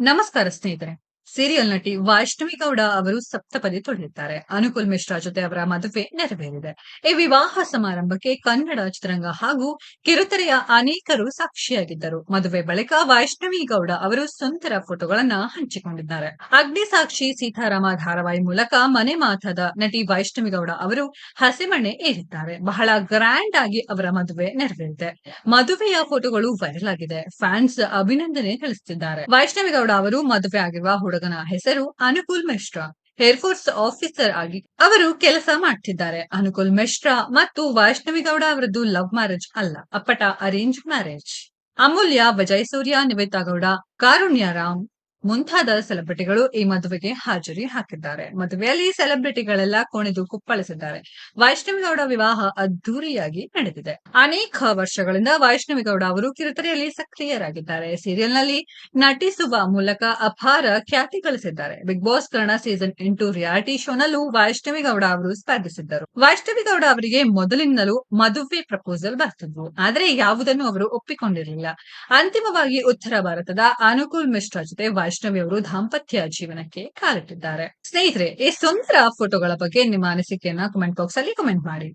ನಮಸ್ಕಾರ ಸ್ನೇಹಿತರೆ. ಸೀರಿಯಲ್ ನಟಿ ವೈಷ್ಣವಿ ಗೌಡ ಅವರು ಸಪ್ತಪದಿ ತೊಳೆದಿದ್ದಾರೆ ಅನುಕೂಲ್ ಮಿಶ್ರಾ ಜೊತೆ ಅವರ ಮದುವೆ ನೆರವೇರಿದೆ. ಈ ವಿವಾಹ ಸಮಾರಂಭಕ್ಕೆ ಕನ್ನಡ ಚಿತ್ರರಂಗ ಹಾಗೂ ಕಿರುತೆರೆಯ ಅನೇಕರು ಸಾಕ್ಷಿಯಾಗಿದ್ದರು. ಮದುವೆ ಬಳಿಕ ವೈಷ್ಣವಿ ಗೌಡ ಅವರು ಸುಂದರ ಫೋಟೋಗಳನ್ನ ಹಂಚಿಕೊಂಡಿದ್ದಾರೆ. ಅಗ್ನಿ ಸಾಕ್ಷಿ ಸೀತಾರಾಮ ಧಾರಾವಾಹಿ ಮೂಲಕ ಮನೆ ಮಾತಾದ ನಟಿ ವೈಷ್ಣವಿ ಗೌಡ ಅವರು ಹಸಿಮಣೆ ಏರಿದ್ದಾರೆ. ಬಹಳ ಗ್ರ್ಯಾಂಡ್ ಆಗಿ ಅವರ ಮದುವೆ ನೆರವೇರಿದೆ. ಮದುವೆಯ ಫೋಟೋಗಳು ವೈರಲ್ ಆಗಿದೆ. ಫ್ಯಾನ್ಸ್ ಅಭಿನಂದನೆ ತಿಳಿಸುತ್ತಿದ್ದಾರೆ ವೈಷ್ಣವಿ ಗೌಡ ಅವರು ಮದುವೆ ಆಗಿರುವ ಹುಡುಗನ ಹೆಸರು ಅನುಕೂಲ್ ಮಿಶ್ರಾ. ಏರ್ಫೋರ್ಸ್ ಆಫೀಸರ್ ಆಗಿ ಅವರು ಕೆಲಸ ಮಾಡ್ತಿದ್ದಾರೆ. ಅನುಕೂಲ್ ಮಿಶ್ರಾ ಮತ್ತು ವೈಷ್ಣವಿಗೌಡ ಅವರದ್ದು ಲವ್ ಮ್ಯಾರೇಜ್ ಅಲ್ಲ, ಅಪ್ಪಟ ಅರೇಂಜ್ ಮ್ಯಾರೇಜ್ ಅಮೂಲ್ಯ ವಿಜಯ್ ಸೂರ್ಯ ನಿವೇತಾ ಗೌಡ, ಕಾರುಣ್ಯ ರಾಮ್. ಮುಂತಾದ ಸೆಲೆಬ್ರಿಟಿಗಳು ಈ ಮದುವೆಗೆ ಹಾಜರಿ ಹಾಕಿದ್ದಾರೆ. ಮದುವೆಯಲ್ಲಿ ಸೆಲೆಬ್ರಿಟಿಗಳೆಲ್ಲ ಕುಣಿದು ಕುಪ್ಪಳಿಸಿದ್ದಾರೆ. ವೈಷ್ಣವಿಗೌಡ ವಿವಾಹ ಅದ್ದೂರಿಯಾಗಿ ನಡೆದಿದೆ. ಅನೇಕ ವರ್ಷಗಳಿಂದ ವೈಷ್ಣವಿಗೌಡ ಅವರು ಕಿರುತೆರೆಯಲ್ಲಿ ಸಕ್ರಿಯರಾಗಿದ್ದಾರೆ. ಸೀರಿಯಲ್ನಲ್ಲಿ ನಟಿಸುವ ಮೂಲಕ ಅಪಾರ ಖ್ಯಾತಿ ಗಳಿಸಿದ್ದಾರೆ. ಬಿಗ್ ಬಾಸ್ ಕನ್ನಡ ಸೀಸನ್ ಎಂಟು ರಿಯಾಲಿಟಿ ಶೋನಲ್ಲೂ ವೈಷ್ಣವಿಗೌಡ ಅವರು ಸ್ಪರ್ಧಿಸಿದ್ದರು. ವೈಷ್ಣವಿಗೌಡ ಅವರಿಗೆ ಮೊದಲಿನಲ್ಲೂ ಮದುವೆ ಪ್ರಪೋಸಲ್ ಬರ್ತಿದ್ವು. ಆದರೆ ಯಾವುದನ್ನು ಅವರು ಒಪ್ಪಿಕೊಂಡಿರಲಿಲ್ಲ. ಅಂತಿಮವಾಗಿ ಉತ್ತರ ಭಾರತದ ಅನುಕೂಲ್ ಮಿಶ್ರಾ ಜೊತೆ ವೈಷ್ಣವಿ ಅವರು ದಾಂಪತ್ಯ ಜೀವನಕ್ಕೆ ಕಾಲಿಟ್ಟಿದ್ದಾರೆ. ಸ್ನೇಹಿತರೆ, ಈ ಸುಂದರ ಫೋಟೋಗಳ ಬಗ್ಗೆ ನಿಮ್ಮ ಅನಿಸಿಕೆಯನ್ನ ಕಮೆಂಟ್ ಬಾಕ್ಸ್ ಅಲ್ಲಿ ಕಮೆಂಟ್ ಮಾಡಿ.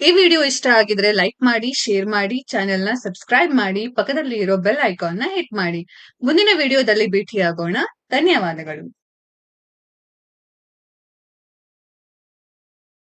ಈ ವಿಡಿಯೋ ಇಷ್ಟ ಆಗಿದ್ರೆ ಲೈಕ್ ಮಾಡಿ ಶೇರ್ ಮಾಡಿ ಚಾನೆಲ್ನ ಸಬ್ಸ್ಕ್ರೈಬ್ ಮಾಡಿ ಪಕ್ಕದಲ್ಲಿ ಇರೋ ಬೆಲ್ ಐಕಾನ್ನ ಹಿಟ್ ಮಾಡಿ. ಮುಂದಿನ ವಿಡಿಯೋದಲ್ಲಿ ಭೇಟಿಯಾಗೋಣ. ಧನ್ಯವಾದಗಳು.